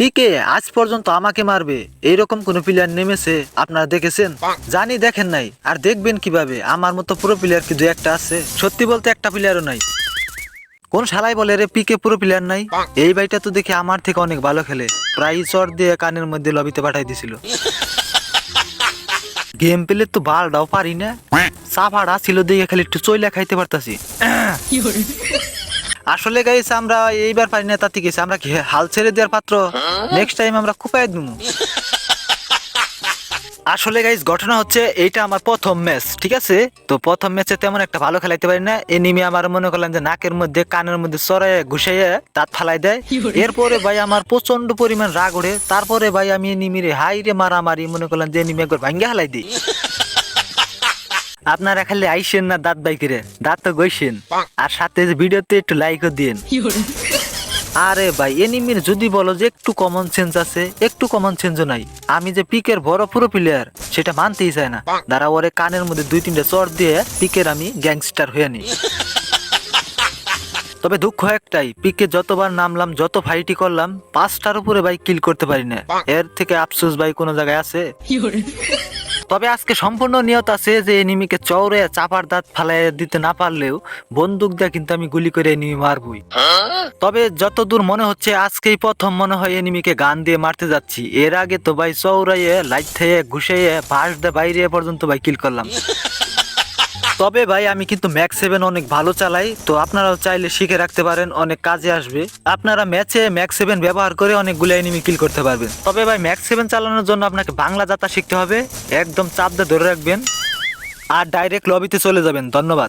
পিকে আজ পর্যন্ত আমাকে মারবে। এইরকম কোন প্লেয়ার নেমেছে আপনারা দেখেছেন? জানি দেখেন নাই আর দেখবেন কীভাবে? আমার মতো পুরো প্লেয়ার কি দু একটা আছে? সত্যি বলতে একটা প্লেয়ারও নাই। কোন শালাই বলে রে পিকে পুরো প্লেয়ার নাই? এই ভাইটা তো দেখে আমার থেকে অনেক ভালো খেলে। প্রায় চর দিয়ে কানের মধ্যে লবিতে পাঠাই দিছিল। গেম পেলে তো বালটাও পারি না। চাপাড়া ছিল দেখে খালি একটু চইলা খাইতে পারতাছি। আসলে গাইছে আমরা এইবার পারি না তাতে গেছে। আমরা কি হাল ছেড়ে দেওয়ার পাত্র? নেক্সট টাইম আমরা খুপাই দিমু আসলে গাইজ ঘটনা হচ্ছে এইটা আমার প্রথম ম্যাচ ঠিক আছে? তো প্রথম ম্যাচে তেমন একটা ভালো খেলাইতে পারি না। এ এনিমি আমার মনে করলাম যে নাকের মধ্যে কানের মধ্যে সরাই ঘুষাইয়ে দাঁত ফালাই দেয়। এরপরে ভাই আমার প্রচণ্ড পরিমাণ রাগ ওঠে। তারপরে ভাই আমি এনিমিরে হাই রে মারামারি মনে করলাম যে এনিমি একবার ভাঙ্গে হালাই দিই। আপনারা খালি আইসেন না দাঁত বাইকেরে দাঁত তো গইছেন আর সাথে ভিডিওতে একটু লাইকও দিন আরে ভাই এনিমির যদি বলো যে একটু কমন সেন্স আছে একটু কমন সেন্সও নাই। আমি যে পিকের বড় পুরো প্লেয়ার সেটা মানতেই চায় না। দাঁড়া ওরে কানের মধ্যে দুই তিনটা চর দিয়ে পিকের আমি গ্যাংস্টার হয়ে নি। তবে দুঃখ একটাই পিকে যতবার নামলাম যত ফাইটি করলাম পাঁচটার উপরে ভাই কিল করতে পারি না। এর থেকে আফসোস ভাই কোনো জায়গায় আছে? তবে আজকে সম্পূর্ণ নিয়ত আছে যে এনিমিকে চৌড়ে চাপার দাঁত ফালাই দিতে না পারলেও বন্দুক দিয়ে কিন্তু আমি গুলি করে এনিমি মারবই। তবে যতদূর মনে হচ্ছে আজকেই প্রথম মনে হয় এনিমিকে গান দিয়ে মারতে যাচ্ছি। এর আগে তো ভাই চৌড়াইয়ে লাইট থেকে ঘুষাইয়ে, বাঁশ দিয়ে বাইরে পর্যন্ত ভাই কিল করলাম। তবে ভাই, আমি কিন্তু ম্যাক সেভেন অনেক ভালো চালাই, তো আপনারাও চাইলে শিখে রাখতে পারেন, অনেক কাজে আসবে। আপনারা ম্যাচে ম্যাক সেভেন ব্যবহার করে অনেকগুলো এনিমি কিল করতে পারবেন। তবে ভাই ম্যাক সেভেন চালানোর জন্য আপনাকে বাংলা যাত্রা শিখতে হবে, একদম চাপ দিয়ে ধরে রাখবেন, আর ডাইরেক্ট লবিতে চলে যাবেন। ধন্যবাদ।